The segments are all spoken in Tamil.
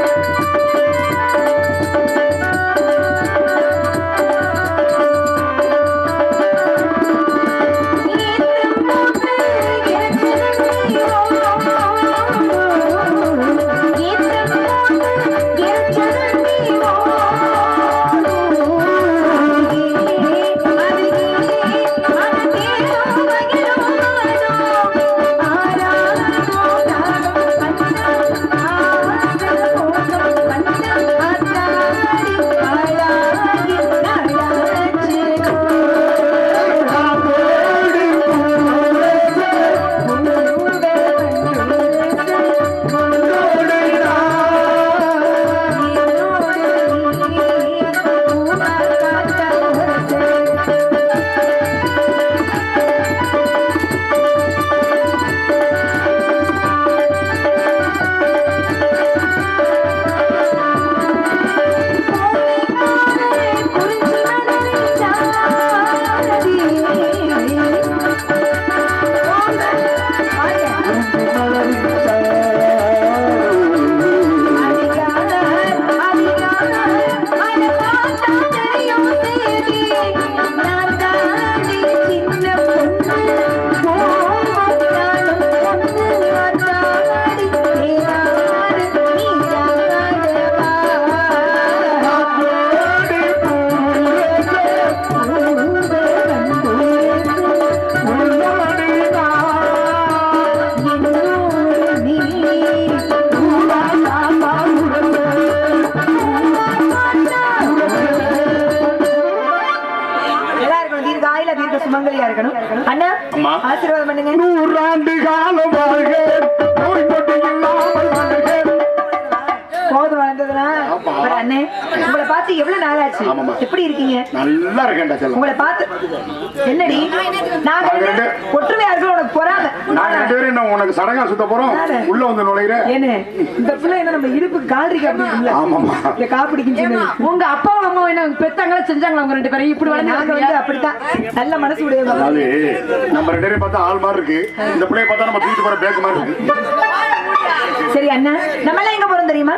நல்லா ஆசீர்வாதம் பண்ணுங்க. நூறாண்டு காலம் வாழ்க. நோய் நொடி இல்லாமல் வாழ்க. போதும் அண்ணே உங்களை பார்த்து எவ்வளவு நாள் ஆச்சு. எப்படி இருக்கீங்க? நல்லா இருக்கேன்டா உங்களை பார்த்து என்னடி? ரெண்டு- ஒற்றுமையா இருக்கோம் உனக்கு பொறாம. நாங்க ரெண்டு பேரும் என்ன உனக்கு சடங்கா சுத்த போறோம்? உள்ள வந்து நுழையிற? என்ன இந்த பிள்ளை என்ன நம்ம இடுப்பு கால்ரிக்கு அப்படின்னு ஆமாமா இந்த காப்பிடிக்கும் உங்க அப்பா அம்மா என்ன பெத்தாங்களா செஞ்சாங்களா உங்க ரெண்டு பேரும்? இப்படி நாங்க வளர்ந்து வந்து அப்படித்தான். நல்ல மனசு உடையவங்க. நம்ம ரெண்டு பேரும் பார்த்தா ஆள் மாதிரி இருக்கு. இந்த பிள்ளைய பார்த்தா நம்ம தூக்கிட்டு போற பேக் மாதிரி இருக்கு. சரி அண்ணா. நம்ம எல்லாம் எங்க போறோம் தெரியுமா?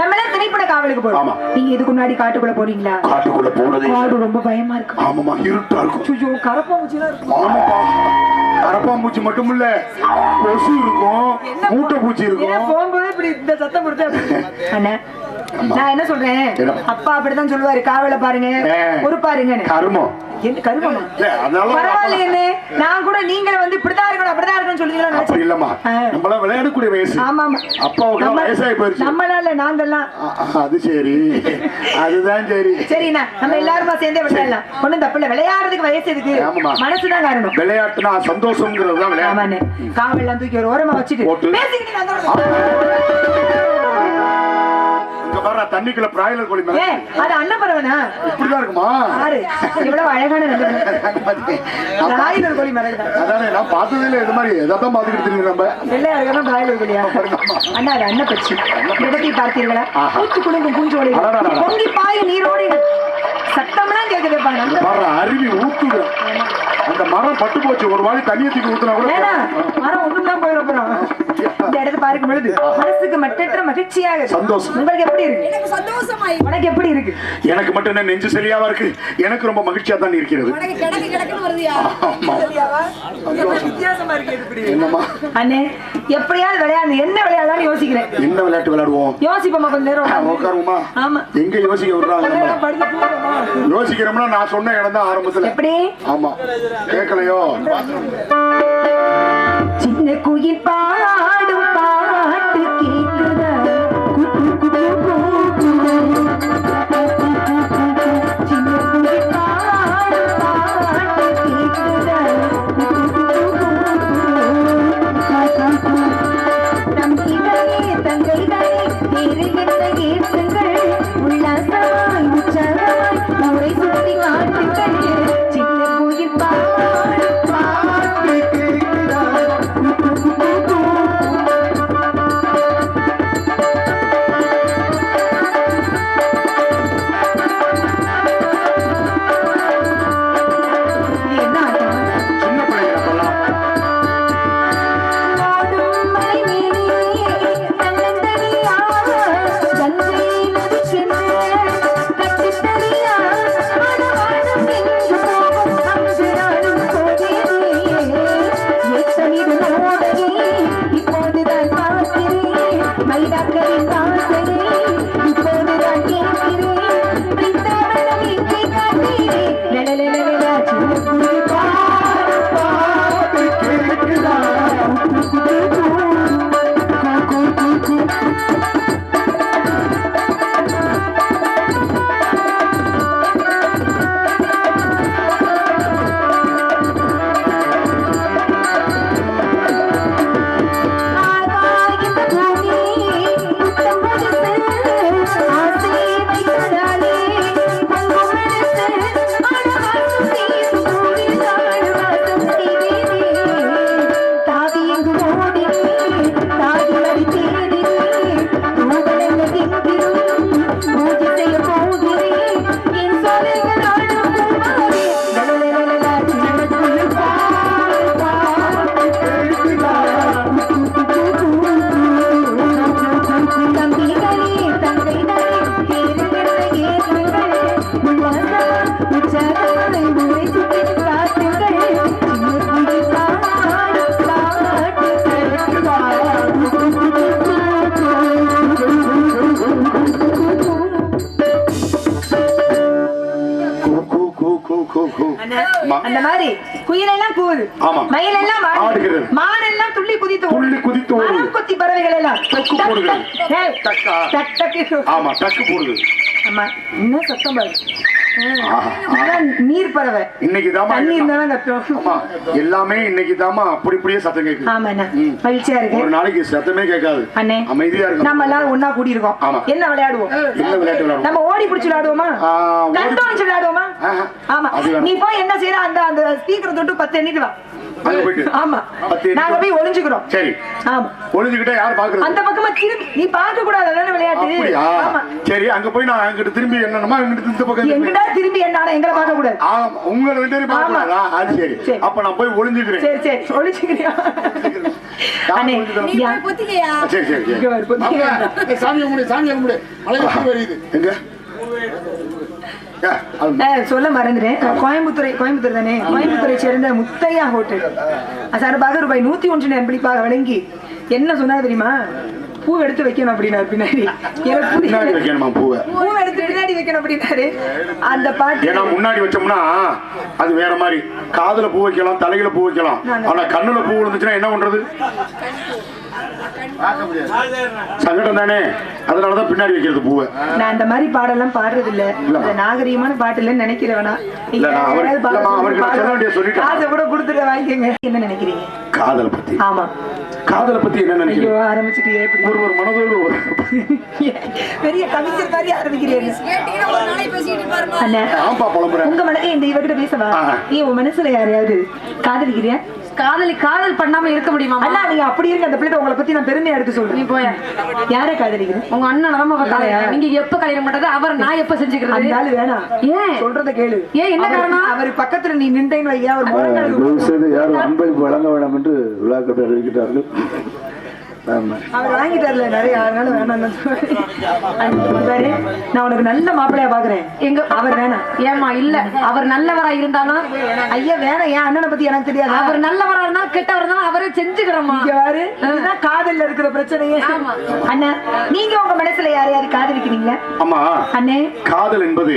நம்ம எல்லாம் திரைப்பட காவலுக்கு போறோம். ஆமா. நீங்க இதுக்கு முன்னாடி காட்டுக்குள்ள போறீங்களா? காட்டுக்குள்ள போனது காடு ரொம்ப பயமா இருக்கு. ஆமாமா இருட்டா இருக்கும். ஐயோ கரப்பாம்பூச்சிலாம் இருக்கு. ஆமாப்பா கரப்பாம்பூச்சி மட்டும் இல்ல கொசு இருக்கும் மூட்டை பூச்சி இருக்கும். போகும்போது இப்படி இந்த சத்தம் கொடுத்து அண்ணா நான் என்ன சொல்றேன்? அப்பா அப்படிதான் சொல்லுவாரு. காவல பாருங்க. ஒரு பாருங்க கருமம். நான் கூட நீங்க வந்து இப்படிதான் இருக்கணும் அப்படிதான் இருக்கணும் சொல்லுவீங்களா. இல்லம்மா. விளையாடக்கூடிய வயசு. ஆமா நம்ம- வயசாகி போயிருச்சு நம்மளால நாங்கெல்லாம். அது சரி. அதுதான் சரி. சரிண்ணா நம்ம எல்லாருமா சேர்ந்தே விளையாடலாம். ஒண்ணும் தப்பு இல்ல. விளையாடுறதுக்கு வயசு ஆமாம்மா. மனசுதான் காரணம் விளையாட்டுனா சந்தோஷங்கிறது தான் காவெல்லாம் தூக்கி ஒரு ஓரமா வச்சுட்டு. பேசிக்கிட்டு தண்ணிக்குள்ள பிராய்லர் கோழி மேல அது அன்னப்பறவனா? இப்படிதான் இருக்குமா? இவ்வளவு அழகான ரெண்டு ராயிலர் கோழி மறந்துட்டா அதானே நான் பார்த்ததே இல்லை இது மாதிரி எதான் பார்த்துக்கிட்டு தெரியும் நம்ம? வெள்ளையா இருக்கணும் ராயிலர் கோழியா? அண்ணா அது அன்னப்பச்சி. இடத்தை பார்த்தீர்களா? ஆஹா. பூத்து குலுங்கும் பூஞ்சோலை. அடடடடா. பொங்கி பாயும் நீரோடி சத்தம்லாம் கேக்குது இங்க பாருங்க பாரு அருவி ஊத்துது. அந்த மரம் பட்டு போச்சு. ஒரு வாரி தண்ணியை தூக்கி ஊத்துனா கூட மரம் ஒண்ணும் தான் போயிட போறோம் இந்த இடத்தை பார்க்கும் பொழுது மனசுக்கு மட்டற்ற மகிழ்ச்சியாக இருக்கு. சந்தோஷம். உங்களுக்கு எப்படி இருக்கு? எனக்கு சந்தோஷமாயி. உனக்கு எப்படி இருக்கு? எனக்கு மட்டும் என்ன நெஞ்சு சரியாவா இருக்கு? எனக்கு ரொம்ப மகிழ்ச்சியா தான் இருக்கிறது. அண்ணே எப்படியாவது விளையாடு என்ன விளையாடலாம்னு யோசிக்கிறேன். என்ன விளையாட்டு விளையாடுவோம்? யோசிப்போமா கொஞ்ச நேரம். உட்காருமா ஆமா. எங்க யோசிக்க விடுறாங்க? யோசிக்கிறோம்னா நான் சொன்ன இடம் தான் ஆரம்பத்துல. எப்படி? ஆமா. கேட்கலையோ சின்ன குயில் பாடும். அந்த மாதிரி குயிலெல்லாம் கூவுது. மயிலெல்லாம் ஆடுகிறது. மானெல்லாம் துள்ளி குதித்து. துள்ளி குதித்து. மரம் கொத்தி பறவைகள் எல்லாம் டக்கா. டக் டக்கு. ஆமா டக்கு போடுது ஆமா இன்னும் சத்தம் பாரு நீர் பறவை. இன்னைக்கு தாமா ஆமா எல்லாமே இன்னைக்கு தாமா அப்படி அப்படியே சத்தம் கேக்குது. ஆமா அண்ணா ம். மகிழ்ச்சியா ஒரு நாளைக்கு சத்தமே கேட்காது. அண்ணே அமைதியா இருக்கும் நம்ம எல்லாரும் ஒன்னா கூடி இருக்கோம் ஆமா. என்ன விளையாடுவோம்? என்ன விளையாட்டு விளையாடுவோம்? நம்ம ஓடி பிடிச்சு விளையாடுவோமா. ஆமா. நீ போய் என்ன செய்யற அந்த அந்த ஸ்பீக்கரை தொட்டு பத்து போயிட்டு ஆமா. நாங்க. போய் ஒளிஞ்சுக்கிறோம். சரி. ஆமா. ஒளிஞ்சுக்கிட்டே யார் பாக்குறது அந்த பக்கமா திரும்பி நீ பார்க்க கூடாது அதானே விளையாட்டு? ஆமா. சரி அங்க போய் நான் அங்கிட்டு திரும்பி என்னமா இங்கிட்டு இந்த பக்கம் திரும்பி- எங்கடா திரும்பி என்ன? எங்களை பார்க்க கூடாது ஆமா உங்களை ரெண்டு பேரும் பார்க்க ஆமா. கூடாதா? அது சரி. சரி. அப்ப நான் போய் ஒளிஞ்சுக்கிறேன். சரி சரி. ஒளிச்சுக்கிறியா யார் அண்ணே? நீ போய் பொத்திக்கையா சரி சரி சாமி கும்பிடு சாமி கும்பிடு. வருது எங்க? ஏ, சொல்ல மறந்துட்டேன். கோயம்புத்தூரை கோயம்புத்தூர் தானே? கோயம்புத்தூரை சேர்ந்த முத்தையா ஹோட்டல் சார்பாக ரூபாய் நூத்தி ஒன்று அன்பளிப்பாக வழங்கி என்ன சொன்னாரு தெரியுமா? பூ எடுத்து வைக்கணும் அப்படின்னாரு பின்னாடி. பின்னாடி. வைக்கணுமா பூவை? பூ எடுத்து பின்னாடி வைக்கணும் அப்படின்னாரு. அந்த பாட்டு ஏன்னா முன்னாடி வச்சோம்னா அது வேற மாதிரி. காதுல பூ வைக்கலாம் தலையில பூ வைக்கலாம். ஆனா கண்ணுல பூ விழுந்துச்சுன்னா என்ன பண்றது? சங்கடம் தானே? அதனாலதான் பின்னாடி வைக்கிறது பூவை. நான் அந்த மாதிரி பாடெல்லாம் பாடுறது இல்ல இல்ல. இந்த நாகரீகமான பாட்டு இல்லைன்னு நினைக்கிறவனா. காசை கூட கொடுத்துட்டு வாங்கிக்கங்க. என்ன நினைக்கிறீங்க? காதலை பத்தி. ஆமா. காதலை பத்தி என்ன ஐயோ நினைக்கிறீங்க? ஆரம்பிச்சுட்டு ஒரு ஒரு மனதோடு ஒரு பெரிய கவிஞர் மாதிரி ஆரம்பிக்கிறீங்க. புலம்புறேன். உங்க மன இந்த இவகிட்ட பேசவா. நீ உன் மனசுல யாரையாவது காதலிக்கிறியா? காதலி காதல் பண்ணாம இருக்க முடியுமா அண்ணா நீங்க அப்படி இருங்க அந்த பிள்ளை உங்களை பத்தி நான் பெருமையா எடுத்து நீ சொல்றேன் போய. யாரை காதலிக்கிறேன்? உங்க அண்ணன் தான் இல்லையா? நீங்க எப்ப கல்யாணம் பண்றது? அவர் நான் எப்ப அந்த செஞ்சுக்கிறது ஆளு வேணாம். ஏன்? சொல்றத கேளு. ஏன், என்ன காரணம்? அவர் பக்கத்துல நீ நின்றேன்னு வையா அவர் முழங்கால் யாரும் அன்பளிப்பு வழங்க வேண்டாம் என்று விழாக்கத்தை அறிவிக்கிறார்கள். அவர் வாங்கிட்டார்ல நிறைய அதனால வேணாம் நான் உனக்கு நல்ல மாப்பிள்ளையா பாக்குறேன். எங்க அவர் வேணாம். ஏமா இல்ல. அவர் நல்லவரா இருந்தாலும் ஐயா வேணாம் என் அண்ணனை பத்தி எனக்கு தெரியாது. அவர் நல்லவரா இருந்தாலும் கெட்டவரா இருந்தாலும் அவரே செஞ்சுக்கிறோமா இதுதான் காதல்ல இருக்கிற பிரச்சனையே. அண்ணா நீங்க உங்க மனசுல யாரையாவது காதலிக்கிறீங்களா ஆமா அண்ணே. காதல் என்பது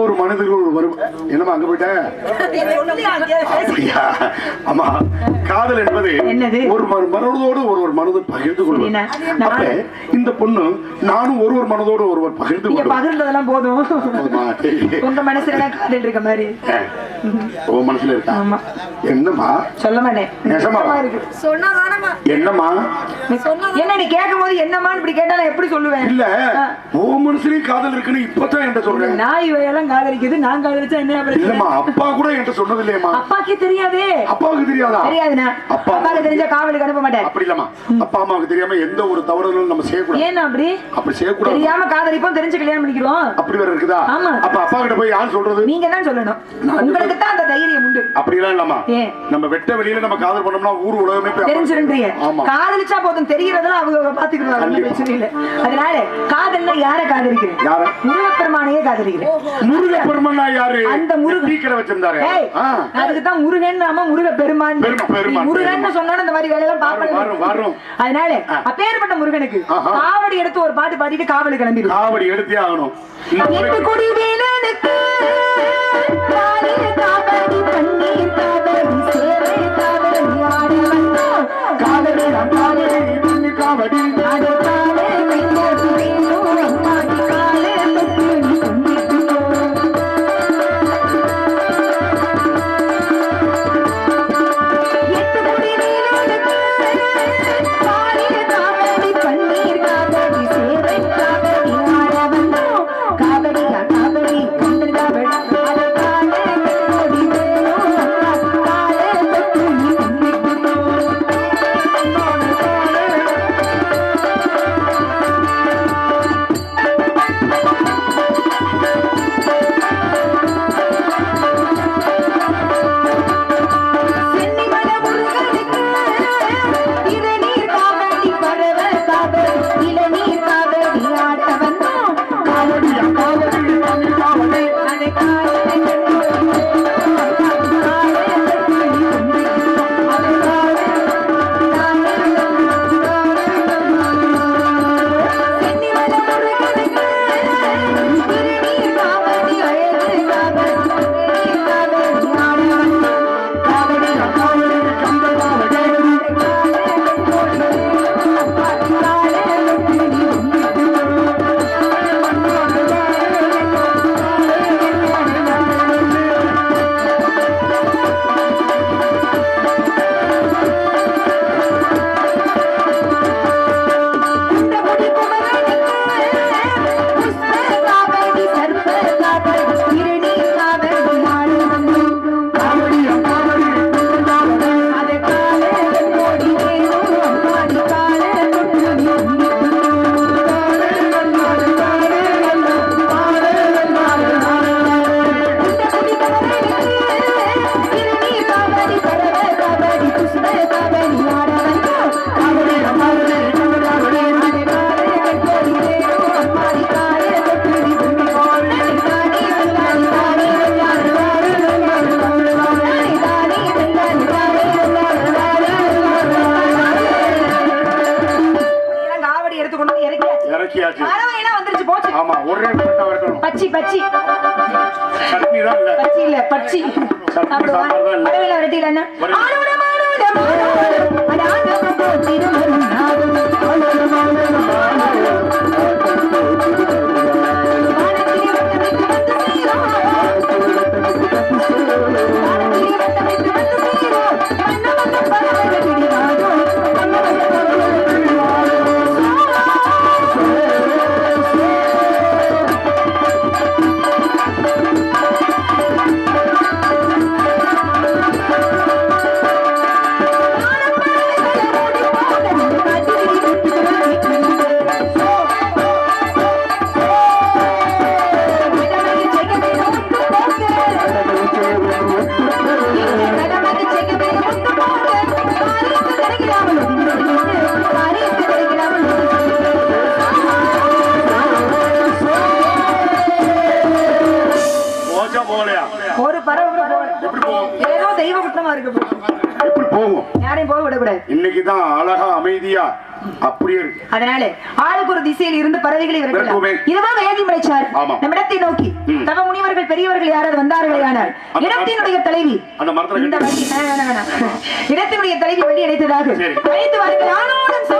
ஒரு மனிதர்கள் ஒரு வரும். என்னமா அங்க போயிட்ட? அப்படியா? ஆமா காதல் என்பது என்னது? ஒரு மனதோடு ஒரு ஒரு மனதை பகிர்ந்து கொள்வது. என்ன? நான்- அப்ப இந்த பொண்ணு நானும் ஒரு ஒரு மனதோடு ஒருவர் பகிர்ந்து கொள்வோம் பகிர்ந்ததெல்லாம் போதும். உங்க மனசுல காதல் இருக்க மாதிரி. உன் மனசுல இருக்கா? என்னம்மா? சொல்ல மாட்டேன். என்னம்மா? என்ன நீ கேட்கும் போது என்னமான்னு இப்படி கேட்டா நான் எப்படி சொல்லுவேன்? இல்ல. உன் மனசுலயும் காதல் இருக்குன்னு இப்பதான் என்கிட்ட சொல்றேன் நான் இவையெல்லாம் காதலிக்குது நான் காதலிச்சா என்ன பிரச்சனை? இல்லம்மா அப்பா கூட என்கிட்ட சொன்னது இல்லையம்மா அப்பாக்கே தெரியாதே. அப்பாவுக்கு தெரியாதா? தெரியாதுண்ணா. அப்பா அப்பாக்கு தெரிஞ்சா காவலுக்கு அனுப்ப மாட்டேன். அப்படி இல்லம்மா. அப்பா அம்மாவுக்கு தெரியாம எந்த ஒரு தவறுகளும் நம்ம செய்யக்கூடாது. ஏன்னா அப்படி? அப்படி செய்யக்கூடாது. தெரியாம காதலிப்போம் தெரிஞ்சு கல்யாணம் பண்ணிக்கிறோம் அப்படி வேற இருக்குதா? ஆமா. அப்ப அப்பா கிட்ட போய் யார் சொல்றது? நீங்க தான் சொல்லணும். உங்களுக்கு தான் அந்த தைரியம் உண்டு. அப்படிலாம் இல்லம்மா. ஏன்? நம்ம வெட்ட வெளியில நம்ம காதல் பண்ணோம்னா ஊர் உலகமே ஆமா. காதலிச்சா போதும். தெரியறதெல்லாம் அவங்க பாத்துக்கிடுவாங்க ஒண்ணும் கண்டிப்பா. பிரச்சனை இல்ல அதனால காதல்னா யார காதலிக்கிறேன்? யார? முருகப்பெருமானையே காதலிக்கிறேன். முருகப்பெருமன்னா யாரு? அந்த முருகன். டீ கடை வச்சிருந்தாரு. அதுக்கு தான் முருகன் நாம முருக பெருமான் பெருமா- பெருமான், முருகன் பெருமான். சொன்னா இந்த மாதிரி வேலையெல்லாம் வரும், வரும், பாப்பேன் வரும். அதனால அப்பேற்பட்ட முருகனுக்கு. காவடி எடுத்து ஒரு பாட்டு பாடிட்டு காவலு கிளம்பிடும். காவடி எடுத்தே ஆகணும். பச்சி இல்ல பச்சி சாம்பார் ஏதோ தெய்வ குற்றமா இருக்கு போ. எப்படி போகும் யாரையும் போக விடக்கூடாது. இன்னைக்கு தான் அழகா அமைதியா அப்படியே இருக்கு. அதனால ஆளுக்கு ஒரு திசையில் இருந்து பறவைகளை விரட்டலாம். இதுதான் வேதி இடத்தை நோக்கி. தவ முனிவர்கள் பெரியவர்கள் யாராவது வந்தார்களே ஆனால் இடத்தினுடைய தலைவி. இடத்தினுடைய தலைவி வண்டி அடைத்ததாக வாருங்கள். சோ